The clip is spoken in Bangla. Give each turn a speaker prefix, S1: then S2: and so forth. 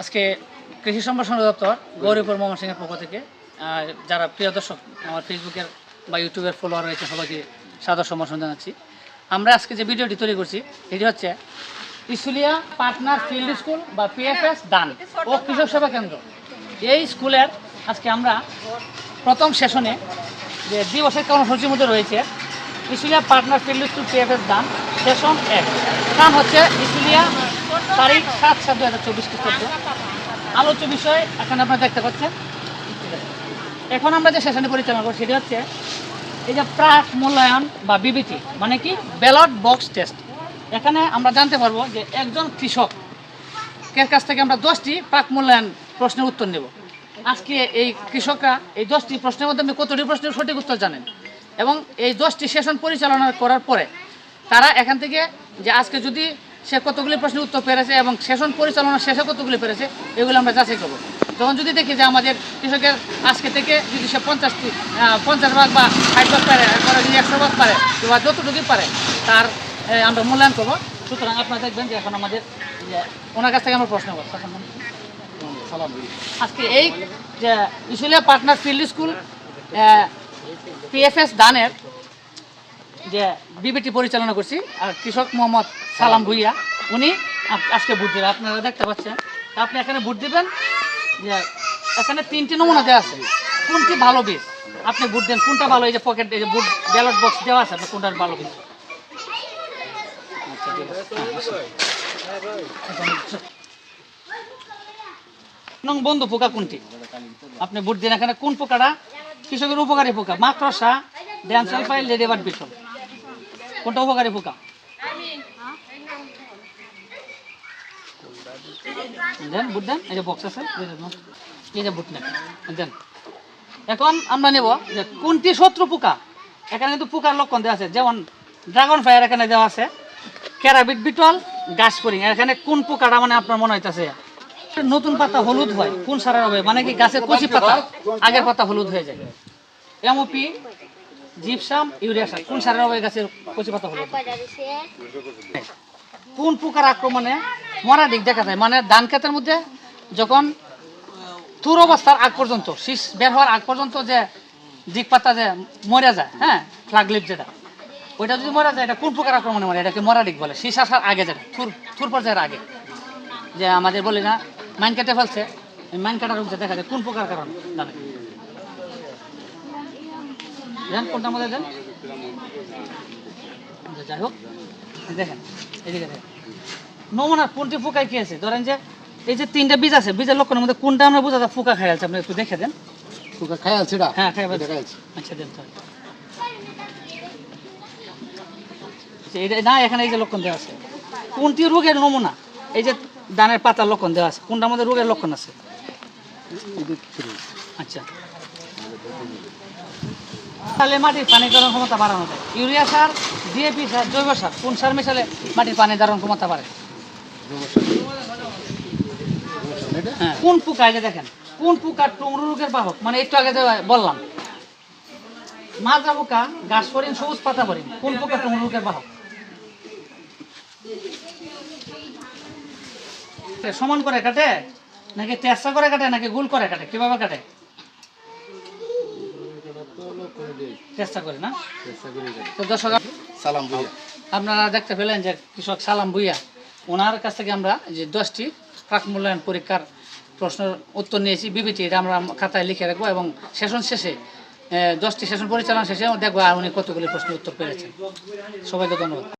S1: আজকে কৃষি সম্প্রসারণ দপ্তর গৌরীপুর ময়মনসিংহের পক্ষ থেকে যারা প্রিয় দর্শক, আমার ফেসবুকের বা ইউটিউবের ফলোয়ার রয়েছে, সবাইকে সাদর সম্ভাষণ জানাচ্ছি। আমরা আজকে যে ভিডিওটি তৈরি করছি এটি হচ্ছে ইসুলিয়া পার্টনার ফিল্ড স্কুল বা পিএফএস দান ও কৃষক সেবা কেন্দ্র। এই স্কুলের আজকে আমরা প্রথম সেশনে যে দিবসের কর্মসূচির মধ্যে রয়েছে, ইসুলিয়া পার্টনার ফিল্ড স্কুল পিএফএস দান সেশন এক। নাম হচ্ছে ইসুলিয়া তারিখ সাত সাত দু হাজার চব্বিশ খ্রিস্টাব্দ। আলোচ্য বিষয়, এখানে আপনারা দেখতে পাচ্ছেন। এখন আমরা যে সেশনে পরিচালনা করি সেটি হচ্ছে এই যে প্রাক মূল্যায়ন বা বিবিটি মানে কি? Ballot box test. এখানে আমরা জানতে পারব যে একজন কৃষক এর কাছ থেকে আমরা দশটি প্রাক মূল্যায়ন প্রশ্নের উত্তর নেব। আজকে এই কৃষকরা এই দশটি প্রশ্নের মধ্যে আপনি কতটি প্রশ্নের সঠিক উত্তর জানেন? এবং এই দশটি সেশন পরিচালনা করার পরে তারা এখান থেকে যে আজকে যদি সে কতগুলি প্রশ্নের উত্তর পেরেছে এবং সেশন পরিচালনা শেষে কতগুলি পেরেছে, এগুলো আমরা যাচাই করব। তখন যদি দেখি যে আমাদের কৃষকের আজকে থেকে যদি সে পঞ্চাশটি পঞ্চাশ ভাগ বা ষাট ভাগ পারে এরপরে যদি একশো ভাগ পারে বা যতটুকুই পারে, তার আমরা মূল্যায়ন করব। সুতরাং আপনারা দেখবেন যে এখন আমাদের ওনার কাছ থেকে আমরা প্রশ্ন করব। আজকে এই যে ইসুলিয়া পার্টনার ফিল্ড স্কুল পিএফএস দানের যে বিবিটি পরিচালনা করছি, আর কৃষক মোহাম্মদ সালাম ভুইয়া, উনি আজকে ভোট দেবেন আপনারা দেখতে পাচ্ছেন, আপনি এখানে ভোট দেবেন, যে এখানে তিনটি নমুনা দেওয়া আছে। কোনটি ভালো বীজ? আপনি ভোট দেন, কোনটা ভালো? এই যে পকেট এই যে ভোট ব্যালট বক্স দেওয়া আছে আপনার কোনটার ভালো বীজ? আচ্ছা নং বন্ধু, পোকা কোনটি? আপনি ভোট দিন এখানে, কোন পোকাটা? কৃষকের উপকারী পোকা। মাকড়সা ড্যান্স সালফাইল লেডিবার্ড বিটল কোনটা উপকারী পোকা এখন আমরা নেব যে কোনটি শত্রু পোকা এখানে কিন্তু পোকার লক্ষণ দেওয়া আছে, যেমন ড্রাগন ফায়ার এখানে দেওয়া আছে ক্যারাবিট বিটল গাছ ফরিং এখানে কোন পোকাটা মানে আপনার মনে হইতাছে? নতুন পাতা হলুদ হয়, কোন সারের হবে? মানে কি গাছের কচি পাতা? আগের পাতা হলুদ হয়ে যায়। এমওপি জিপসাম, ইউরিয়া সার। কোন সারের হবে গাছের কচি পাতা হয়? কোন পোকার আক্রমণে মরা দিক দেখা যায়? মানে ধান ক্ষেতের মধ্যে যখন থুর অবস্থার আগ পর্যন্ত, শীষ বের হওয়ার আগ পর্যন্ত যে দিক পাতা যে মরে যায় হ্যাঁ? ফ্লাগলিপ যেটা, ওইটা যদি মরা যায়, এটা কোন প্রকার আক্রমণে মরে? এটাকে মরা দিক বলে। শীষ আসার আগে যেটা, থুর থুর পর্যায়ের আগে। যে আমাদের বলি না মাইন কেটে ফেলছে মাইন রোগ দেখা যায়, কোন প্রকার কারণ? জান কোনটা মধ্যে দেন যাই হোক দেখেন এদিকে দেখেন। নমুনা কোনটি পোকায় কি আছে? ধরেন যে এই যে তিনটা বীজ আছে বীজের লক্ষণের মধ্যে কোনটা আমরা বোঝা যায় পোকা খাই আছে? আপনি একটু দেখে দেন।
S2: তোকে খাই আছে
S1: হ্যাঁ খাই আচ্ছা দেন তাহলে। আচ্ছা, না এখানে এই যে লক্ষণ দেওয়া আছে। কোনটি রোগের নমুনা? এই যে দানের পাতার লক্ষণ দেওয়া আছে। কোনটার মধ্যে রোগের লক্ষণ আছে? আচ্ছা। তাহলে মাটির পানি ধারণ ক্ষমতা বাড়ানো যায়। ইউরিয়া সার, ডিএপি সার, জৈব সার, কোন সার মেশালে মাটির পানি ধারণ ক্ষমতা বাড়ে? কোন পোকা, এই দেখেন, কোন পোকা টুমরু রোগের বাহক? মানে একটু আগে বললাম, মাজা পোকা, গাছ ফরিং সবুজ পাতা ফরিং কোন পোকা টুমরু রোগের বাহক? সমান করে কাটে? নাকি তেসা করে কাটে, নাকি গুল করে কাটে? কীভাবে কাটে? চেষ্টা করে না? তো দর্শক
S2: সালাম ভাইয়া
S1: আপনারা দেখতে পেলেন যে কৃষক সালাম ভুইয়া ওনার কাছ থেকে আমরা যে দশটি প্রাক মূল্যায়ন পরীক্ষার প্রশ্নের উত্তর নিয়েছি বিবৃতি এটা আমরা খাতায় লিখে রাখব এবং সেশন শেষে দশটি সেশন পরিচালনা শেষে দেখব আর উনি কতগুলি প্রশ্নের উত্তর পেরেছেন সবাইকে ধন্যবাদ।